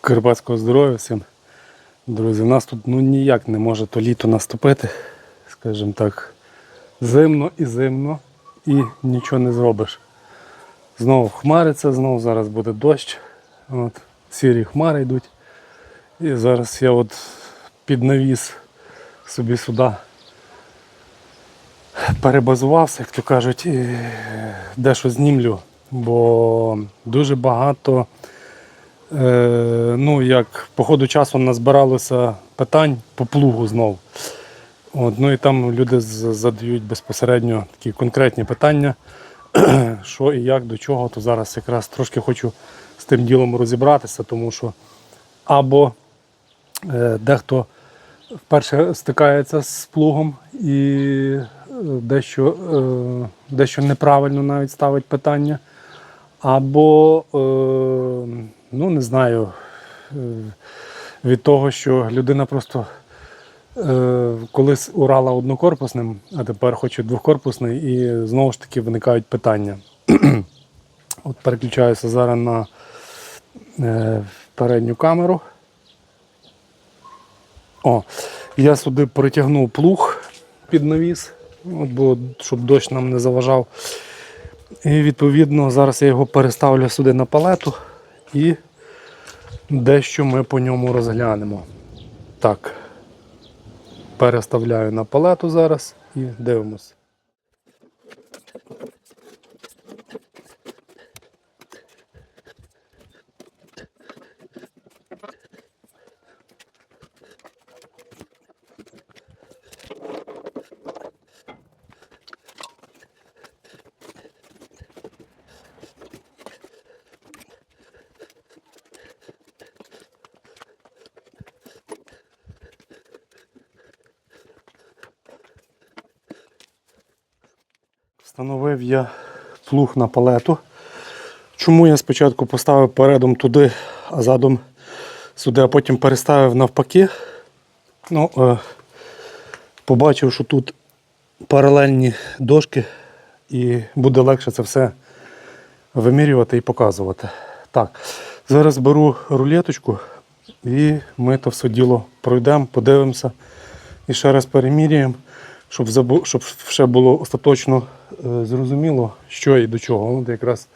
Карпатського здоров'я всім. Друзі, нас тут ну, ніяк не може то літо наступити. Скажімо так, зимно і зимно, і нічого не зробиш. Знову хмариться, знову зараз буде дощ. От, сірі хмари йдуть. І зараз я от під навіс собі сюди перебазувався, як то кажуть, і дещо знімлю, бо дуже багато, ну як по ходу часу назбиралося питань по плугу знов. От, ну і там люди задають безпосередньо такі конкретні питання, що і як, до чого, то зараз якраз трошки хочу з тим ділом розібратися, тому що або е, дехто вперше стикається з плугом і е, дещо, е, дещо неправильно навіть ставить питання. Або, е, ну не знаю, е, від того, що людина просто е, колись урала однокорпусним, а тепер хоче двохкорпусний, і знову ж таки виникають питання. От переключаюся зараз на е, передню камеру. О, я сюди притягнув плуг під навіс, от, бо, щоб дощ нам не заважав. І відповідно зараз я його переставлю сюди на палету і дещо ми по ньому розглянемо. Так, переставляю на палету зараз і дивимося. Встановив я плуг на палету. Чому я спочатку поставив передом туди, а задом сюди, а потім переставив навпаки. Ну, е, побачив, що тут паралельні дошки і буде легше це все вимірювати і показувати. Так, зараз беру рулеточку і ми то все діло пройдемо, подивимося і ще раз переміряємо, щоб, забу... щоб ще було остаточно е, зрозуміло, що і до чого. От якраз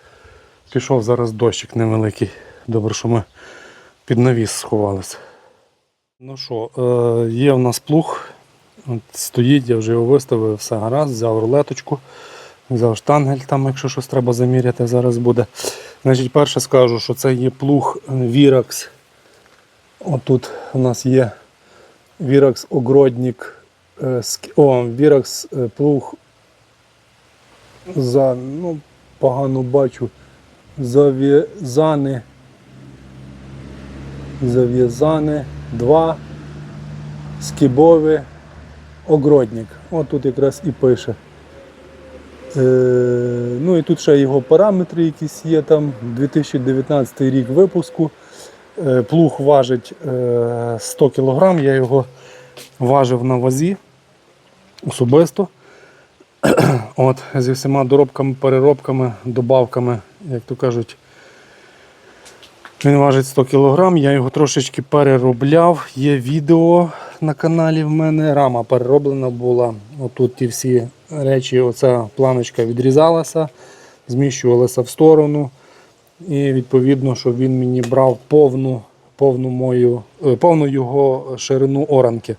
пішов зараз дощик невеликий. Добре, що ми під навіс сховалися. Ну що, е, є в нас плуг. От стоїть, я вже його виставив, все гаразд, взяв рулеточку, взяв штангель, там, якщо щось треба заміряти, зараз буде. Значить, перше скажу, що це є плуг е, Virax. Отут у нас є Virax Огродник. Е, О, Virax е, плуг за, ну, погано бачу. Зав'язани. Зав'язани. Два. Скібове. Огродник. От тут якраз і пише. Е, ну і тут ще його параметри якісь є там. 2019 рік випуску. Е, плуг важить е, 100 кг, я його важив на вазі особисто. От, зі всіма доробками, переробками, добавками, як то кажуть, він важить 100 кг, я його трошечки переробляв. Є відео на каналі в мене. Рама перероблена була. Отут ті всі речі, оця планочка відрізалася, зміщувалася в сторону. І відповідно, щоб він мені брав повну, повну, мою, е, повну його ширину оранки.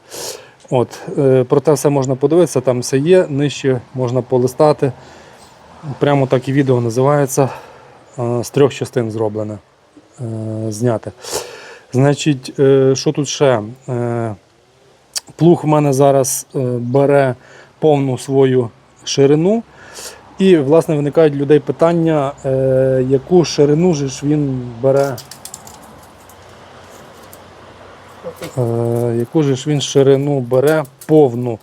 От, е, про те все можна подивитися, там все є, нижче можна полистати. Прямо так і відео називається. е, З трьох частин зроблене, е, зняте. Значить, що тут ще? Плуг в мене зараз бере повну свою ширину. І, власне, виникають людей питання, яку ширину ж він бере. Е, яку ж він ширину бере повну.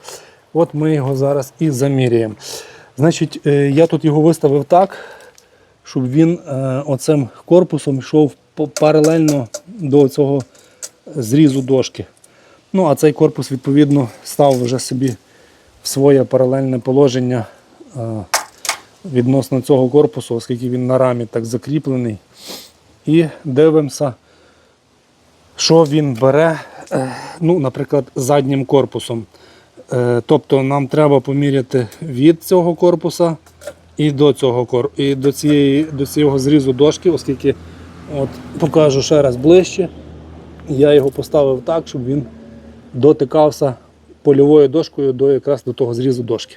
От ми його зараз і заміряємо. Значить, е, я тут його виставив так, щоб він е, оцим корпусом йшов паралельно до цього зрізу дошки. Ну, а цей корпус, відповідно, став вже собі в своє паралельне положення е, відносно цього корпусу, оскільки він на рамі так закріплений. І дивимося, що він бере, е, ну, наприклад, заднім корпусом. Е, Тобто нам треба поміряти від цього корпуса і до цього і до, цієї, до цього зрізу дошки, оскільки от, покажу ще раз ближче. Я його поставив так, щоб він дотикався польовою дошкою до якраз до того зрізу дошки.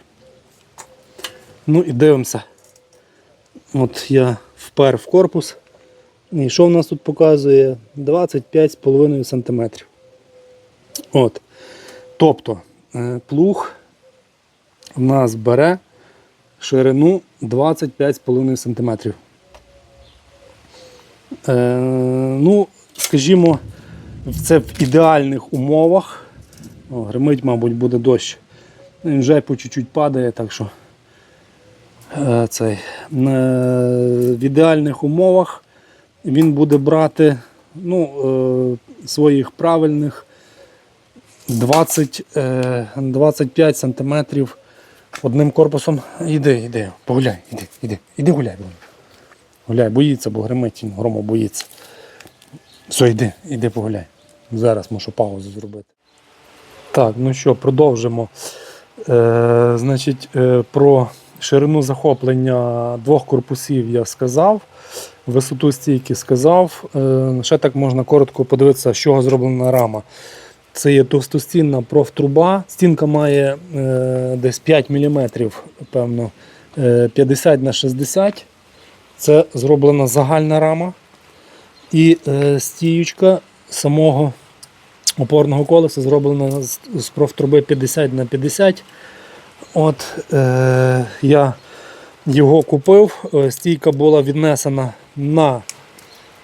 Ну і дивимося. От я впер в корпус. І що в нас тут показує? 25,5 см. От. Тобто е, плуг в нас бере ширину 25,5 см. Е, ну, скажімо, це в ідеальних умовах. О, гримить, мабуть, буде дощ. Він вже по чуть-чуть падає, так що е, цей, е, в ідеальних умовах він буде брати ну, е, своїх правильних 20, е, 25 сантиметрів одним корпусом. Іди, іди, погуляй, іди, іди, іди гуляй. Гуляй, боїться, бо гримить, він грому боїться. Все, йди, іди погуляй. Зараз мушу паузу зробити. Так, ну що, продовжимо. Е, значить, е, про ширину захоплення двох корпусів я сказав. Висоту стійки сказав. Е, ще так можна коротко подивитися, з чого зроблена рама. Це є товстостінна профтруба. Стінка має е, десь 5 мм, певно, е, 50 на 60 Це зроблена загальна рама. І е, стіючка самого опорного колеса зроблена з профтруби 50 на 50 От е, я його купив. Е, Стійка була віднесена на,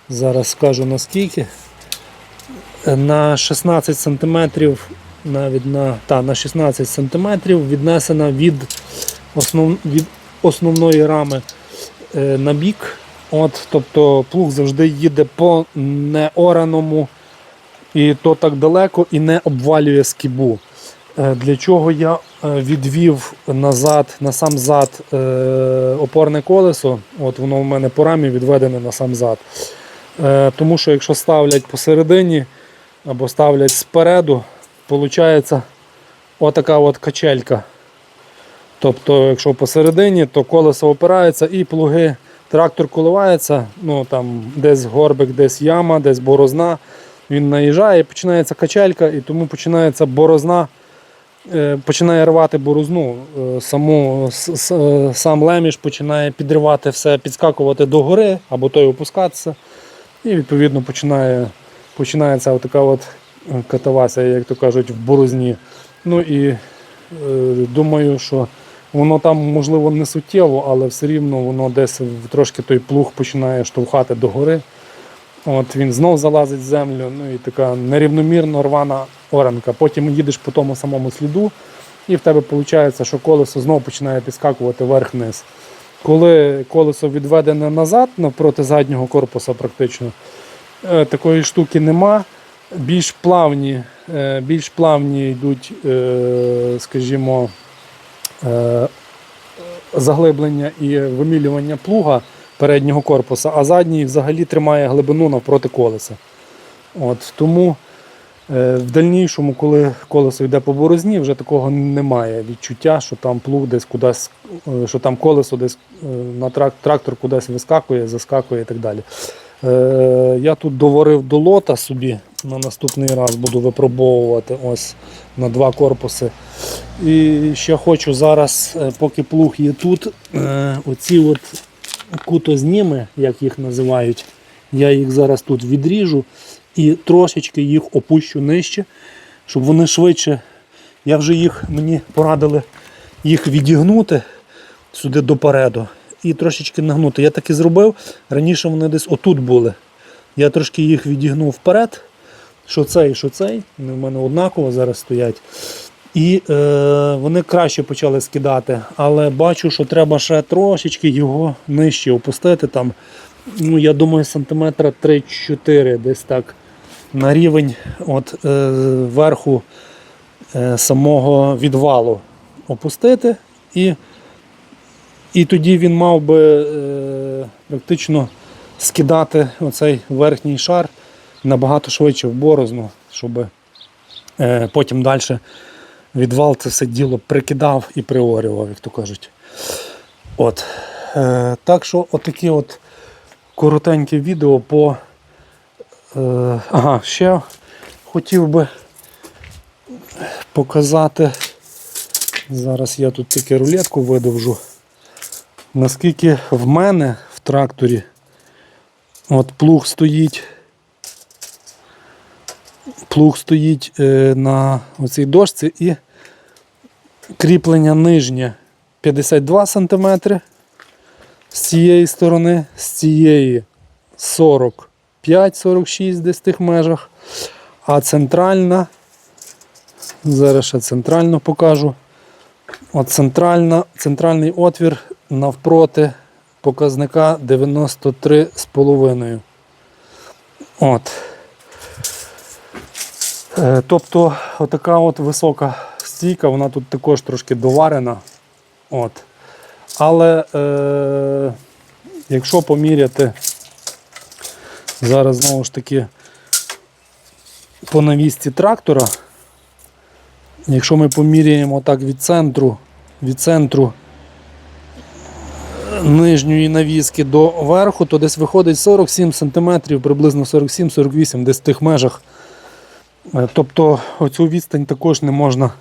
зараз скажу наскільки, е, на 16 см, навіть на, та, на 16 см віднесена від, основ, від основної рами е, на бік. От, тобто плуг завжди їде по неораному і то так далеко і не обвалює скібу. Е, Для чого я відвів назад, на сам зад е, опорне колесо. От воно в мене по рамі відведене на сам зад. Е, Тому що якщо ставлять посередині або ставлять спереду, виходить отака от качелька. Тобто, якщо посередині, то колесо опирається і плуги, трактор коливається, ну там десь горбик, десь яма, десь борозна. Він наїжджає, починається качелька, і тому починається борозна, е, починає рвати борозну. Е, Саму, е, сам леміш починає підривати все, підскакувати до гори або той опускатися. І відповідно починає, починається така от е, катавасія, як то кажуть, в борозні. Ну і е, думаю, що воно там можливо не суттєво, але все рівно воно десь трошки той плуг починає штовхати до гори. От він знов залазить в землю, ну і така нерівномірно рвана оранка. Потім їдеш по тому самому сліду, і в тебе виходить, що колесо знов починає підскакувати вверх-вниз. Коли колесо відведене назад, навпроти заднього корпуса практично, е, такої штуки нема. Більш плавні, е, більш плавні йдуть, е, скажімо, заглиблення і вимілювання плуга переднього корпуса, а задній взагалі тримає глибину навпроти колеса. От, тому е, в дальнішому, коли колесо йде по борозні, вже такого немає відчуття, що там плуг десь кудись, е, що там колесо десь е, на трак, трактор кудись вискакує, заскакує і так далі. Е, я тут доварив до лота собі. На наступний раз буду випробовувати ось на два корпуси. І ще хочу зараз, поки плуг є тут, оці от кутозніми, як їх називають, я їх зараз тут відріжу і трошечки їх опущу нижче, щоб вони швидше. Я вже їх, мені порадили їх відігнути сюди допереду і трошечки нагнути. Я так і зробив. Раніше вони десь отут були. Я трошки їх відігнув вперед. Що цей, що цей. Вони в мене однаково зараз стоять. І е, вони краще почали скидати, але бачу, що треба ще трошечки його нижче опустити. Там, ну, я думаю, сантиметра 3-4 десь так на рівень от, е, верху е, самого відвалу опустити. І, і тоді він мав би е, практично скидати оцей верхній шар набагато швидше в борозну, щоб е, потім далі відвал це все діло прикидав і приорював, як то кажуть. От. Е, так що отакі от коротеньке відео по. Е, ага, ще хотів би показати. Зараз я тут тільки рулетку видовжу. Наскільки в мене в тракторі от плуг стоїть. Плуг стоїть е, на оцій дошці і кріплення нижнє 52 см з цієї сторони, з цієї 45-46 десь в тих межах, а центральна, зараз ще центрально покажу. От центральна, центральний отвір навпроти показника 93,5. От. Е, Тобто отака от висока стійка, вона тут також трошки доварена. От. Але е, якщо поміряти, зараз знову ж таки по навісці трактора, якщо ми поміряємо так від центру, від центру нижньої навіски до верху, то десь виходить 47 см, приблизно 47-48, десь в тих межах. Е, Тобто оцю відстань також не можна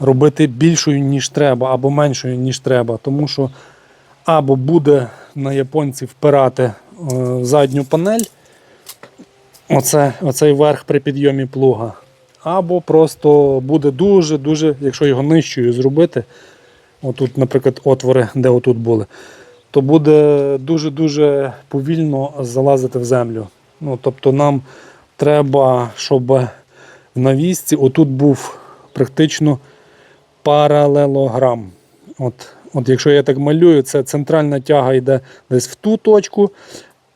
робити більшою, ніж треба, або меншою, ніж треба. Тому що або буде на японці впирати е, задню панель, оце, оцей верх при підйомі плуга, або просто буде дуже-дуже, якщо його нижчою зробити, отут, наприклад, отвори, де отут були, то буде дуже-дуже повільно залазити в землю. Ну, тобто нам треба, щоб в навісці отут був практично паралелограм. От, от якщо я так малюю, це центральна тяга йде десь в ту точку,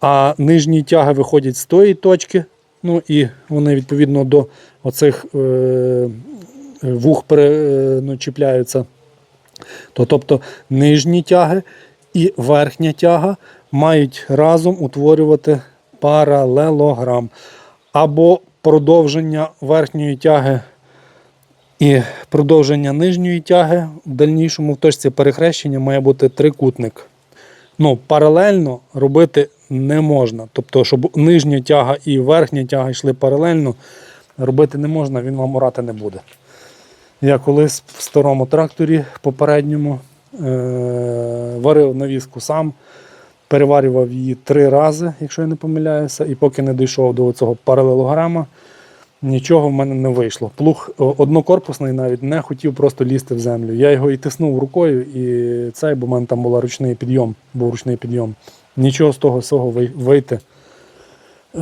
а нижні тяги виходять з тої точки. Ну і вони відповідно до оцих е, вух пере, е, ну, чіпляються. То, тобто нижні тяги і верхня тяга мають разом утворювати паралелограм. Або продовження верхньої тяги і продовження нижньої тяги в дальнішому в точці перехрещення має бути трикутник. Ну, паралельно робити не можна. Тобто, щоб нижня тяга і верхня тяга йшли паралельно, робити не можна, він вам орати не буде. Я колись в старому тракторі попередньому е- варив навіску сам, переварював її три рази, якщо я не помиляюся, і поки не дійшов до цього паралелограма, нічого в мене не вийшло. Плуг однокорпусний навіть не хотів просто лізти в землю. Я його і тиснув рукою, і цей, бо в мене там був ручний підйом, був ручний підйом. Нічого з того всього вийти е,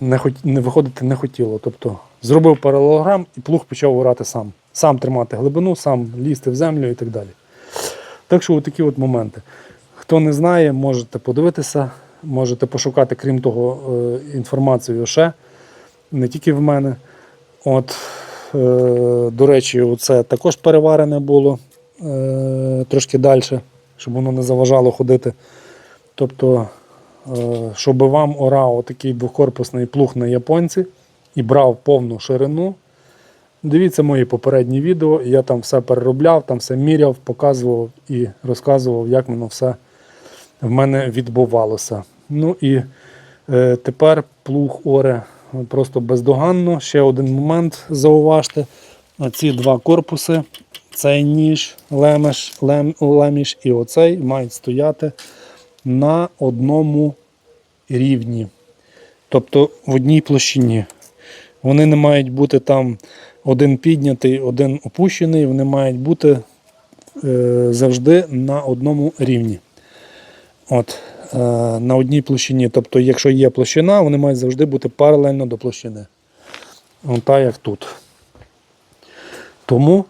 не, не виходити не хотіло. Тобто зробив паралелограм і плуг почав урати сам. Сам тримати глибину, сам лізти в землю і так далі. Так що такі от моменти. Хто не знає, можете подивитися, можете пошукати, крім того, е, інформацію ще, не тільки в мене. От, е, до речі, це також переварене було е, трошки далі, щоб воно не заважало ходити. Тобто, щоб вам орав такий двокорпусний плуг на японці і брав повну ширину. Дивіться мої попередні відео, я там все переробляв, там все міряв, показував і розказував, як воно все в мене відбувалося. Ну і е, тепер плуг оре просто бездоганно. Ще один момент зауважте. Оці два корпуси, цей ніж, лемеш, лем, леміш і оцей мають стояти на одному рівні. Тобто в одній площині. Вони не мають бути там один піднятий, один опущений, вони мають бути е, завжди на одному рівні. От, е, на одній площині. Тобто, якщо є площина, вони мають завжди бути паралельно до площини. От так, як тут. Тому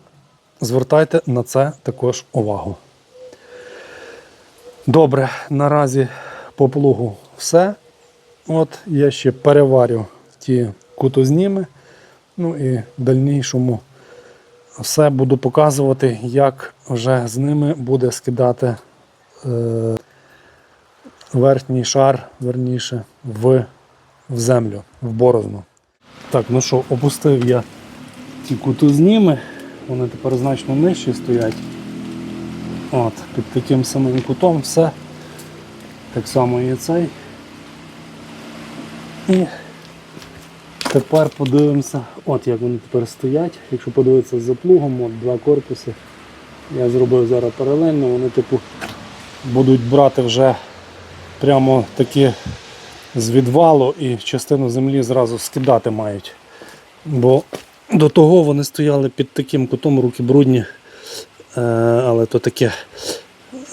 звертайте на це також увагу. Добре, наразі по плугу все. От я ще переварю ті кутозніми. Ну і в дальнішому все буду показувати, як вже з ними буде скидати е, верхній шар, верніше, в в землю, в борозну. Так, ну що, опустив я ті кутузніми, вони тепер значно нижче стоять. От, під таким самим кутом все. Так само і цей. І тепер подивимося, от як вони тепер стоять. Якщо подивитися за плугом, от два корпуси. Я зробив зараз паралельно, вони типу будуть брати вже прямо такі з відвалу і частину землі зразу скидати мають. Бо до того вони стояли під таким кутом, руки брудні, е, але то таке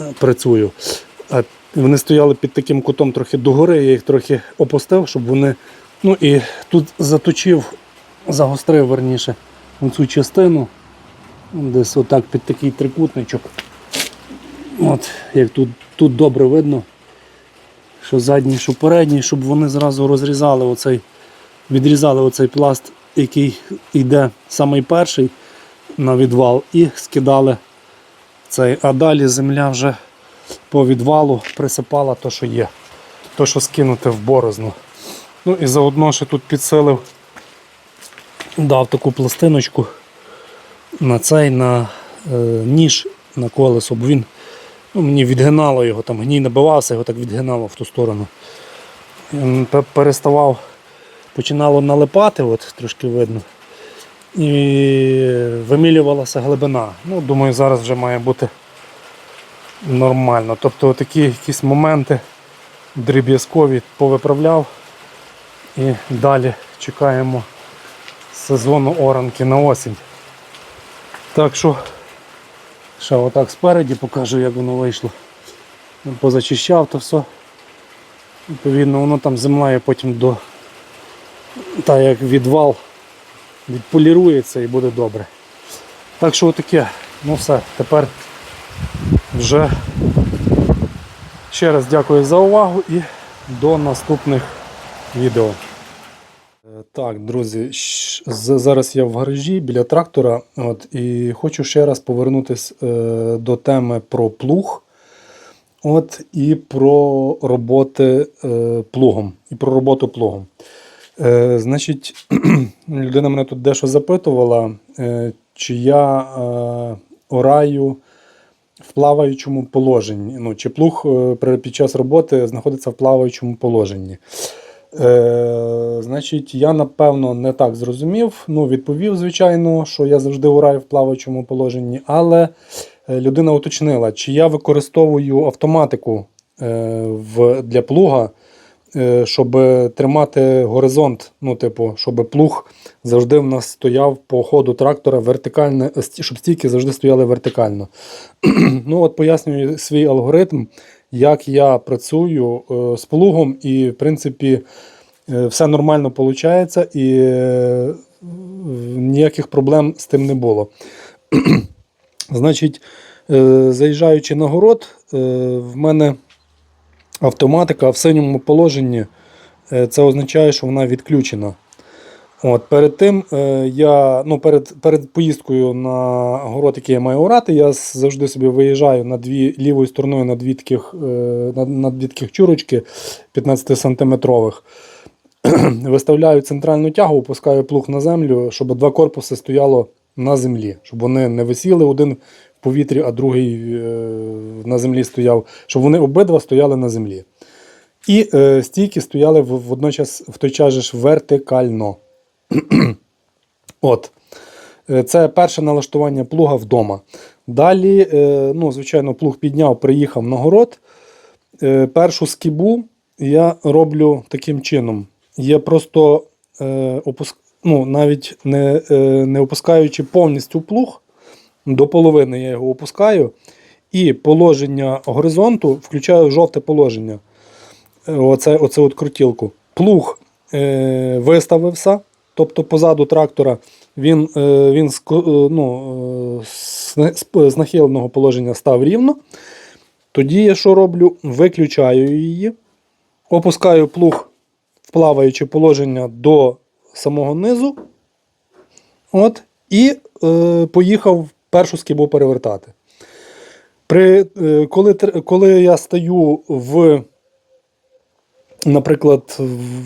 е, працюю. Вони стояли під таким кутом трохи догори, я їх трохи опустив, щоб вони. Ну і тут заточив, загострив верніше оцю частину. Десь отак під такий трикутничок. От, як тут, тут добре видно, що задній, що передній, щоб вони зразу розрізали оцей, відрізали оцей пласт, який йде самий перший на відвал, і скидали цей. А далі земля вже по відвалу присипала то, що є, то, що скинути в борозну. Ну і заодно ще тут підсилив, дав таку пластиночку на цей на е, ніж на колесо, бо він ну, мені відгинало його, там гній набивався, його так відгинало в ту сторону. Переставав, починало налипати, от трошки видно. І вимілювалася глибина. Ну, думаю, зараз вже має бути нормально. Тобто такі якісь моменти дріб'язкові повиправляв. І далі чекаємо сезону оранки на осінь. Так що ще отак спереді покажу, як воно вийшло. Позачищав то все. Відповідно, воно там землею потім до так як відвал відполірується і буде добре. Так що отаке. Ну все, тепер вже ще раз дякую за увагу і до наступних відео. Так, друзі, зараз я в гаражі біля трактора. От, і хочу ще раз повернутися е, до теми про плуг. От, і про роботи е, плугом. І про роботу плугом. Е, значить, людина мене тут дещо запитувала, е, чи я е, ораю в плаваючому положенні. Ну, чи плуг е, під час роботи знаходиться в плаваючому положенні. Е, значить, я напевно не так зрозумів. Ну, відповів, звичайно, що я завжди ораю в плаваючому положенні, але е, людина уточнила, чи я використовую автоматику е, в, для плуга, е, щоб тримати горизонт. Ну, типу, щоб плуг завжди в нас стояв по ходу трактора вертикально, е, щоб стійки завжди стояли вертикально. ну, от пояснюю свій алгоритм, як я працюю е, з плугом, і, в принципі, е, все нормально виходить, і е, ніяких проблем з тим не було. Значить, заїжджаючи на город, в мене автоматика в синьому положенні. Це означає, що вона відключена. От, перед тим е, я ну, перед, перед поїздкою на город, який я маю орати, я завжди собі виїжджаю на дві лівою стороною на дві таких, е, на, на дві таких чурочки 15 сантиметрових. Виставляю центральну тягу, опускаю плуг на землю, щоб два корпуси стояло на землі, щоб вони не висіли один в повітрі, а другий е, на землі стояв, щоб вони обидва стояли на землі. І е, стійки стояли водночас в той час же ж вертикально. От. Е, Це перше налаштування плуга вдома. Далі, е, ну, звичайно, плуг підняв, приїхав на город. Е, Першу скібу я роблю таким чином. Я просто ну, навіть не, не опускаючи повністю плуг, до половини я його опускаю. І положення горизонту включаю жовте положення. Оце, оце от крутілку. Плуг е, виставився, тобто позаду трактора він, е, він е, ну, е, з, на- з- з нахиленого положення став рівно. Тоді я що роблю? Виключаю її, опускаю плуг в плаваюче положення до самого низу. От, і е, поїхав першу скибу перевертати. При, е, коли, коли я стою в наприклад,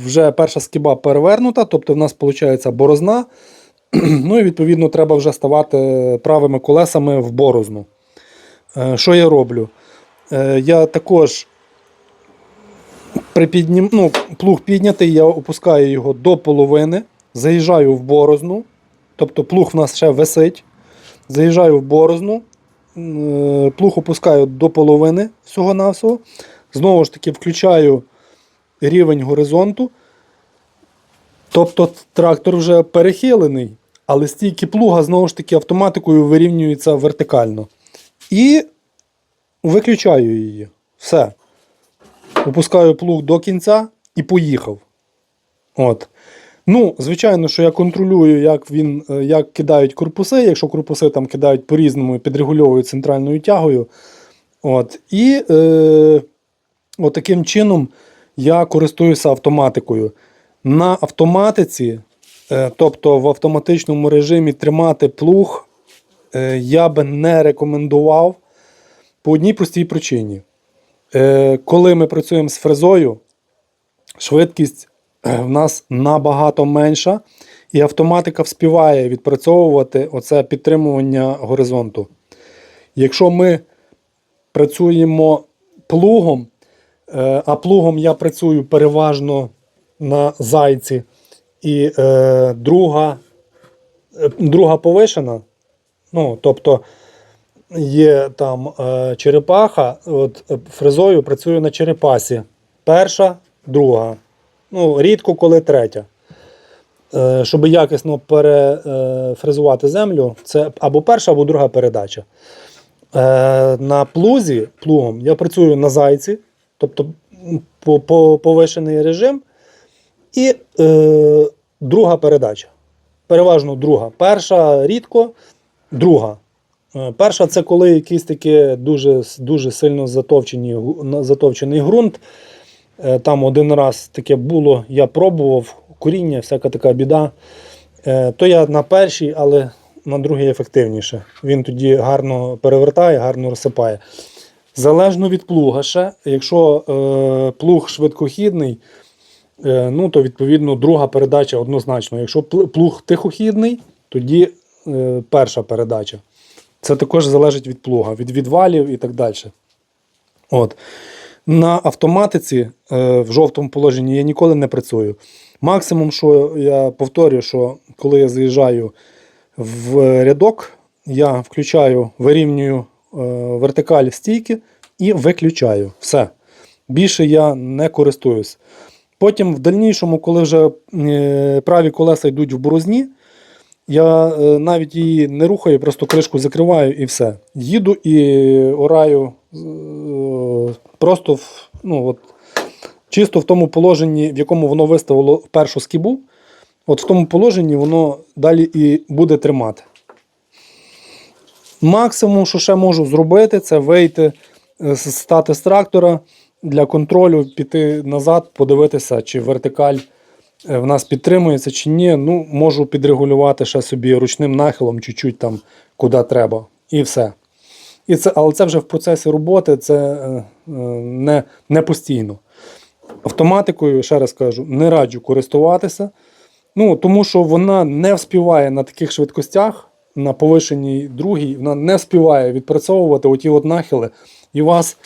вже перша скіба перевернута, тобто в нас виходить борозна. Ну і відповідно треба вже ставати правими колесами в борозну. Е, Що я роблю? Е, Я також припіднім, ну, плуг піднятий, я опускаю його до половини, заїжджаю в борозну, тобто плуг в нас ще висить. Заїжджаю в борозну, е, плуг опускаю до половини всього-навсього. Знову ж таки, включаю рівень горизонту. Тобто трактор вже перехилений, але стійки плуга знову ж таки автоматикою вирівнюються вертикально. І виключаю її. Все. Опускаю плуг до кінця і поїхав. От. Ну, звичайно, що я контролюю, як він, е, як кидають корпуси. Якщо корпуси там кидають по-різному, і підрегульовую центральною тягою. От. І е, от таким чином я користуюся автоматикою. На автоматиці, е, тобто в автоматичному режимі тримати плуг, е, я би не рекомендував по одній простій причині. Е, Коли ми працюємо з фрезою, швидкість в нас набагато менша, і автоматика вспіває відпрацьовувати оце підтримування горизонту. Якщо ми працюємо плугом, а плугом я працюю переважно на зайці, і е, друга, е, друга повишена, ну, тобто є там е, черепаха, от е, фрезою працюю на черепасі. Перша, друга. Ну, рідко коли третя. Е, щоб якісно перефрезувати землю, це або перша, або друга передача. Е, на плузі плугом я працюю на зайці, тобто повишений режим. І е, друга передача. Переважно друга. Перша рідко, друга. Е, Перша це коли якийсь таке дуже, дуже сильно затовчені, затовчений ґрунт. Е, Там один раз таке було, я пробував, куріння, всяка така біда. Е, То я на першій, але на другій ефективніше. Він тоді гарно перевертає, гарно розсипає. Залежно від плуга ще, якщо е, плуг швидкохідний, е, ну, то відповідно друга передача однозначно. Якщо плуг тихохідний, тоді е, перша передача. Це також залежить від плуга, від відвалів і так далі. От. На автоматиці е, в жовтому положенні я ніколи не працюю. Максимум, що я повторюю, що коли я заїжджаю в рядок, я включаю, вирівнюю вертикаль стійки і виключаю. Все. Більше я не користуюсь. Потім в дальнішому, коли вже е, праві колеса йдуть в борозні, я е, навіть її не рухаю, просто кришку закриваю і все. Їду і ораю е, просто в, ну, от, чисто в тому положенні, в якому воно виставило першу скібу. От в тому положенні воно далі і буде тримати. Максимум, що ще можу зробити, це вийти, е, стати з трактора для контролю, піти назад, подивитися, чи вертикаль е, в нас підтримується чи ні. Ну, можу підрегулювати ще собі ручним нахилом, чуть-чуть там, куди треба. І все. І це, але це вже в процесі роботи, це е, не, не постійно. Автоматикою, ще раз кажу, не раджу користуватися. Ну, тому що вона не вспіває на таких швидкостях, на повишеній другій, вона не вспіває відпрацьовувати оті от нахили. І у вас,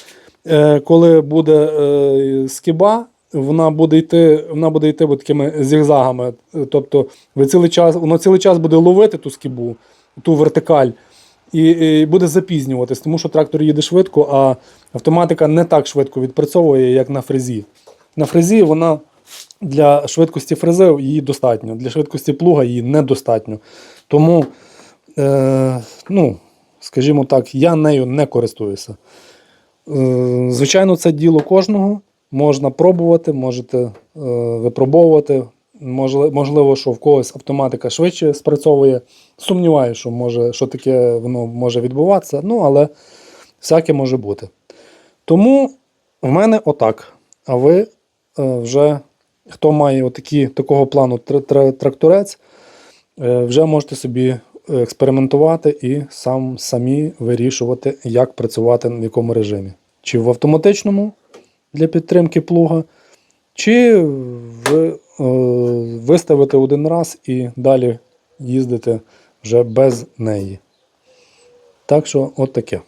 е, коли буде е, скіба, вона буде йти, вона буде йти от такими зігзагами. Тобто ви цілий час, воно цілий час буде ловити ту скібу, ту вертикаль, і, і буде запізнюватись, тому що трактор їде швидко, а автоматика не так швидко відпрацьовує, як на фрезі. На фрезі вона для швидкості фрези її достатньо, для швидкості плуга її недостатньо. Тому, е, ну, скажімо так, я нею не користуюся. Е, звичайно, це діло кожного. Можна пробувати, можете е, випробовувати. Можливо, що в когось автоматика швидше спрацьовує. Сумніваюся, що може, що таке воно може відбуватися, ну, але всяке може бути. Тому в мене отак. А ви е, вже, хто має отакі, такого плану тр- тр- тракторець, е, вже можете собі експериментувати і сам, самі вирішувати, як працювати в якому режимі. Чи в автоматичному для підтримки плуга, чи в, е, виставити один раз і далі їздити вже без неї. Так що, от таке.